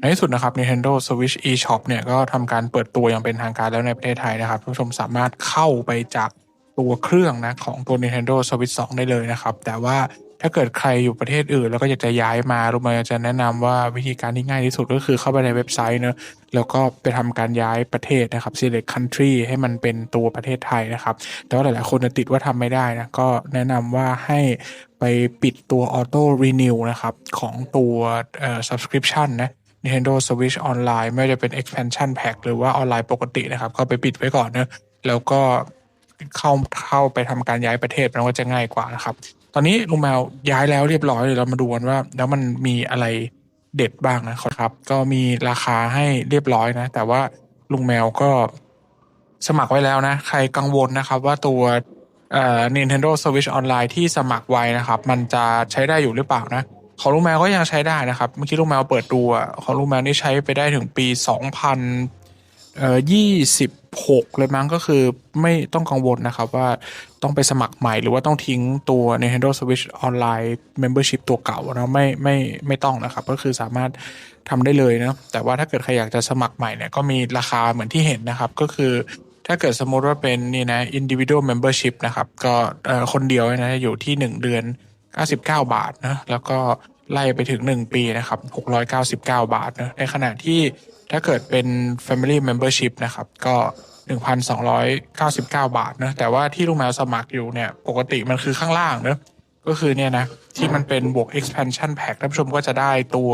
ในที่สุดนะครับ Nintendo Switch eShop เนี่ยก็ทำการเปิดตัวอย่างเป็นทางการแล้วในประเทศไทยนะครับผู้ชมสามารถเข้าไปจากตัวเครื่องนะของตัว Nintendo Switch 2 ได้เลยนะครับ แต่ว่าถ้าเกิดใครอยู่ประเทศอื่น แล้วก็อยากจะย้ายมารูมาจะแนะนำว่าวิธีการที่ง่ายที่สุดก็คือเข้าไปในเว็บไซต์เนอะแล้วก็ไปทำการย้ายประเทศนะครับ select country ให้มันเป็นตัวประเทศไทยนะครับ แต่ว่าหลายๆคนติดว่าทำไม่ได้นะ ก็แนะนำว่าให้ไปปิดตัว auto renew นะครับ ของตัว subscription นะ Nintendo Switch Online ไม่ว่าจะเป็น expansion pack หรือว่าออนไลน์ปกตินะครับ ก็ไปปิดไว้ก่อนเนะแล้วก็เข้าเข้าไปทำการย้ายประเทศมันก็จะง่ายกว่านะครับ ตอนนี้ลุงแมวย้ายแล้วเรียบร้อยเลยเรามาดูกันว่า แล้วมันมีอะไรเด็ดบ้างนะครับ ก็มีราคาให้เรียบร้อยนะ แต่ว่าลุงแมวก็สมัครไว้แล้วนะ ใครกังวลนะครับว่าตัวเอ่อ Nintendo Switch Online ที่สมัครไว้นะครับ มันจะใช้ได้อยู่หรือเปล่านะ ของลุงแมวก็ยังใช้ได้นะครับเมื่อกี้ลุงแมวเปิดดูอะของลุงแมวนี่ใช้ไปได้ถึงปี2000เอ่อ26เลยมั้งก็คือไม่ต้องกังวลนะครับว่าต้องไปสมัครใหม่หรือว่าต้องทิ้งตัว Nintendo Switch Online Membership ตัวเก่านะไม่ไม่ไม่ต้องนะครับ ก็คือสามารถทำได้เลยนะแต่ว่าถ้าเกิดใครอยากจะสมัครใหม่เนี่ยก็มีราคาเหมือนที่เห็นนะครับ ก็คือถ้าเกิดสมมติว่าเป็นนี่นะ individual membership นะครับ ก็คนเดียวนะอยู่ที่ 1 เดือน 99 บาทนะแล้วก็ไล่ไปถึง 1 ปีนะครับ699 บาทนะในขณะที่ถ้าเกิดเป็น Family Membership นะครับก็ 1,299 บาทนะแต่ว่าที่ลุงแมวสมัครอยู่เนี่ยปกติมันคือข้างล่างเนะก็คือเนี่ยนะที่มันเป็นบวก expansion pack ท่านผู้ชมก็จะได้ตัว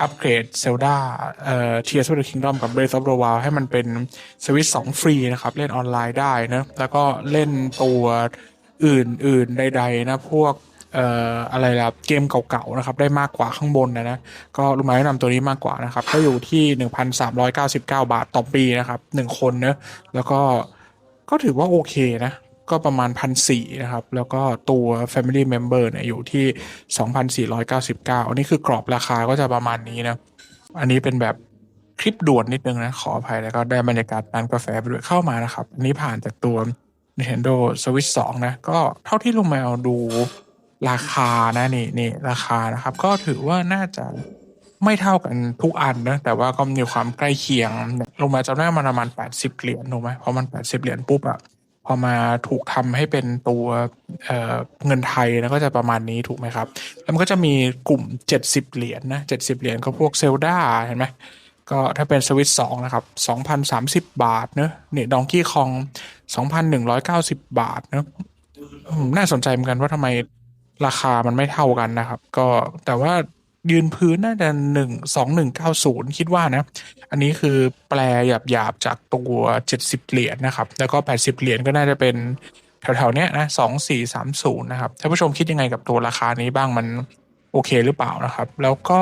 อัปเกรดเซลดาเอ่อ Tears of the Kingdom กับ Breath of the Wild ให้มันเป็นสวิตสองฟรีนะครับ เล่นออนไลน์ได้นะ แล้วก็เล่นตัวอื่นๆ ใด ๆ นะ พวก เอ่ออะไรล่ะเกมเก่าๆนะครับได้มากกว่าข้างบนนะนะก็ลุงหมาแนะนำตัวนี้มากกว่านะครับก็อยู่ที่ 1,399 บาทต่อปีนะครับหนึ่งคนเนะแล้วก็ก็ถือว่าโอเคนะก็ประมาณพันสี่นะครับ แล้วก็ตัว Family Member เนี่ยอยู่ที่ 2,499 อันนี้คือกรอบราคาก็จะประมาณนี้นะ อันนี้เป็นแบบคลิปด่วนนิดนึงนะ ขออภัยแล้วก็ได้บรรยากาศร้านกาแฟไปด้วยเข้ามานะครับ อันนี้ผ่านจากตัว Nintendo Switch 2 นะ ก็เท่าที่ลุงแมวดู ราคานะนี่นี่ราคานะครับ ก็ถือว่าน่าจะไม่เท่ากันทุกอันนะแต่ว่าก็มีความใกล้เคียงลงมาจำได้มันประมาณ 80 เหรียญถูกไหมพอมัน 80 เหรียญปุ๊บอะพอมาถูกทำให้เป็นตัวเเงินไทยนะก็จะประมาณนี้ถูกไหมครับ แล้วมันก็จะมีกลุ่ม 70 เหรียญนะ70 เหรียญก็พวกเซลดาเห็นไหมก็ถ้าเป็นสวิตสองนะครับสองพันสามสิบบาทเนอะเนี่ยดองกี้คองสองพันหนึ่งร้อยเก้าสิบบาทเนอะน่าสนใจเหมือนกันว่าทำไม ราคามันไม่เท่ากันนะครับ ก็แต่ว่ายืนพื้นน่าจะหนึ่งสองหนึ่งเก้าศูนย์คิดว่านะ อันนี้คือแปลหยาบๆจากตัวเจ็ดสิบเหรียญนะครับ แล้วก็แปดสิบเหรียญก็น่าจะเป็นแถวๆเนี้ยนะสองสี่สามศูนย์นะครับท่านผู้ชมคิดยังไงกับตัวราคานี้บ้างมันโอเคหรือเปล่านะครับ แล้วก็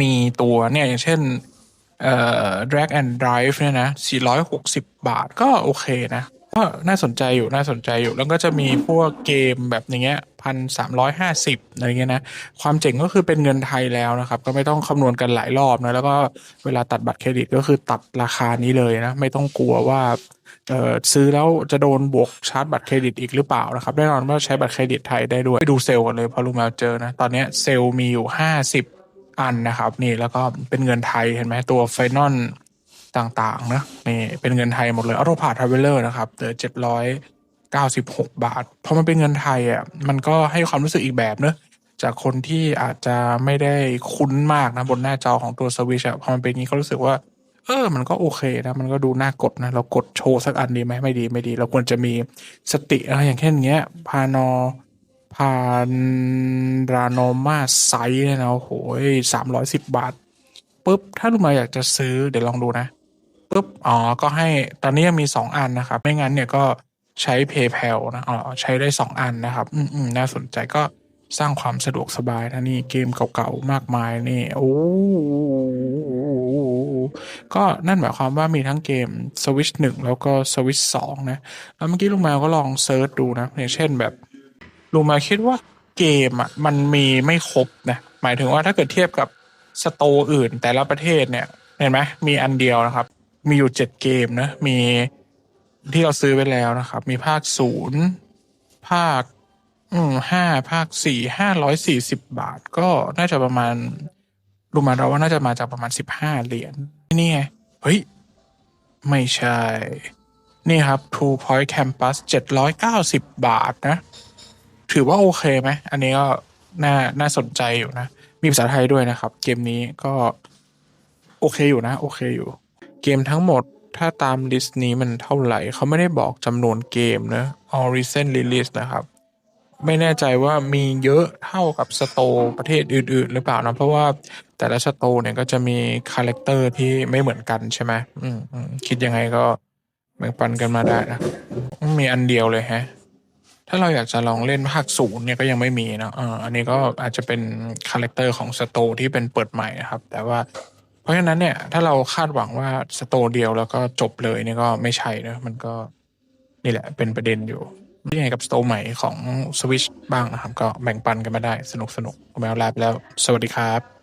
มีตัวเนี่ยอย่างเช่นเอ่อ drag and drive เนี่ยนะ 460 บาทก็โอเคนะ ก็น่าสนใจอยู่น่าสนใจอยู่ แล้วก็จะมีพวกเกมแบบอย่างเงี้ยพันสามร้อยห้าสิบอะไรเงี้ยนะ ความเจ๋งก็คือเป็นเงินไทยแล้วนะครับ ก็ไม่ต้องคำนวณกันหลายรอบนะ แล้วก็เวลาตัดบัตรเครดิตก็คือตัดราคานี้เลยนะ ไม่ต้องกลัวว่าเอ่อซื้อแล้วจะโดนบวกชาร์จบัตรเครดิตอีกหรือเปล่านะครับแน่นอนว่าใช้บัตรเครดิตไทยได้ด้วยไปดูเซลล์กันเลยพอลุงแมวเจอนะ ตอนนี้เซลล์มีอยู่ห้าสิบอันนะครับ นี่แล้วก็เป็นเงินไทยเห็นไหมตัวไฟนอล ต่างๆนะนี่เป็นเงินไทยหมดเลยออโตพาทราเวลเลอร์นะครับเหลือเจ็ดร้อยเก้าสิบหกบาทพอมันเป็นเงินไทยอะมันก็ให้ความรู้สึกอีกแบบเนอะจากคนที่อาจจะไม่ได้คุ้นมากนะบนหน้าจอของตัวสวิชอะพอมันเป็นอย่างนี้ก็รู้สึกว่า เออ มันก็โอเคนะมันก็ดูน่ากดนะเรากดโชว์สักอันดีไหมไม่ดีไม่ดี เราควรจะมีสตินะไรอย่างเช่นเงี้ย พานอพานราโนมาไซส์เนี่ยนะโอ้โหสามร้อยสิบบาทปุ๊บถ้าลูกมาอยากจะซื้อเดี๋ยวลองดูนะ ปุ๊บอ๋อก็ให้ตอนนี้ยังมีสองอันนะครับ ไม่งั้นเนี่ยก็ใช้ PayPal นะอ๋อใช้ได้สองอันนะครับอืมอืมน่าสนใจก็สร้างความสะดวกสบายนะนี่เกมเก่าๆ มากมายนี่โอ้ก็นั่นหมายความว่ามีทั้งเกม Switch 1 แล้วก็ Switch 2 นะ แล้วเมื่อกี้ลุงแมวก็ลองเซิร์ชดูนะอย่างเช่นแบบลุงแมวคิดว่าเกมอะมันมีไม่ครบนะ หมายถึงว่าถ้าเกิดเทียบกับสโตอื่นแต่ละประเทศเนี่ย เห็นไหมมีอันเดียวนะครับ มีอยู่เจ็ดเกมนะมีที่เราซื้อไปแล้วนะครับ มีภาคศูนย์ภาคอืห้าภาคสี่ห้าร้อยสี่สิบบาท ก็น่าจะประมาณรู้มาเราว่าน่าจะมาจากประมาณสิบห้าเหรียญนี่ไงเฮ้ย ไม่ใช่ นี่ครับ Two Point Campus 790 บาทนะ ถือว่าโอเคไหม อันนี้ก็น่าน่าสนใจอยู่นะ มีภาษาไทยด้วยนะครับ เกมนี้ก็ โอเคอยู่นะ โอเคอยู่ เกมทั้งหมดถ้าตามลิสต์นี้มันเท่าไหร่ เขาไม่ได้บอกจำนวนเกมนะ All Recent Release นะครับ ไม่แน่ใจว่ามีเยอะเท่ากับสโตร์ประเทศอื่น ๆ หรือเปล่านะ เพราะว่าแต่ละสโตร์เนี่ยก็จะมีคาแรคเตอร์ที่ไม่เหมือนกันใช่ไหมอืมอมคิดยังไงก็แบ่งปันกันมาได้นะ มีอันเดียวเลยฮะ ถ้าเราอยากจะลองเล่นภาคศูนย์เนี่ยก็ยังไม่มีนะเอออันนี้ก็อาจจะเป็นคาแรคเตอร์ของสโตร์ที่เป็นเปิดใหม่นะครับ แต่ว่า เพราะฉะนั้นเนี่ยถ้าเราคาดหวังว่าสโตเดียวแล้วก็จบเลยเนี่ก็ไม่ใช่นะมันก็นี่แหละเป็นประเด็นอยู่ยังไงกับสโตใหม่ของ Switch บ้างนะครับ ก็แบ่งปันกันมาได้สนุกสนุกผมเอาลาไปแล้ว สวัสดีครับ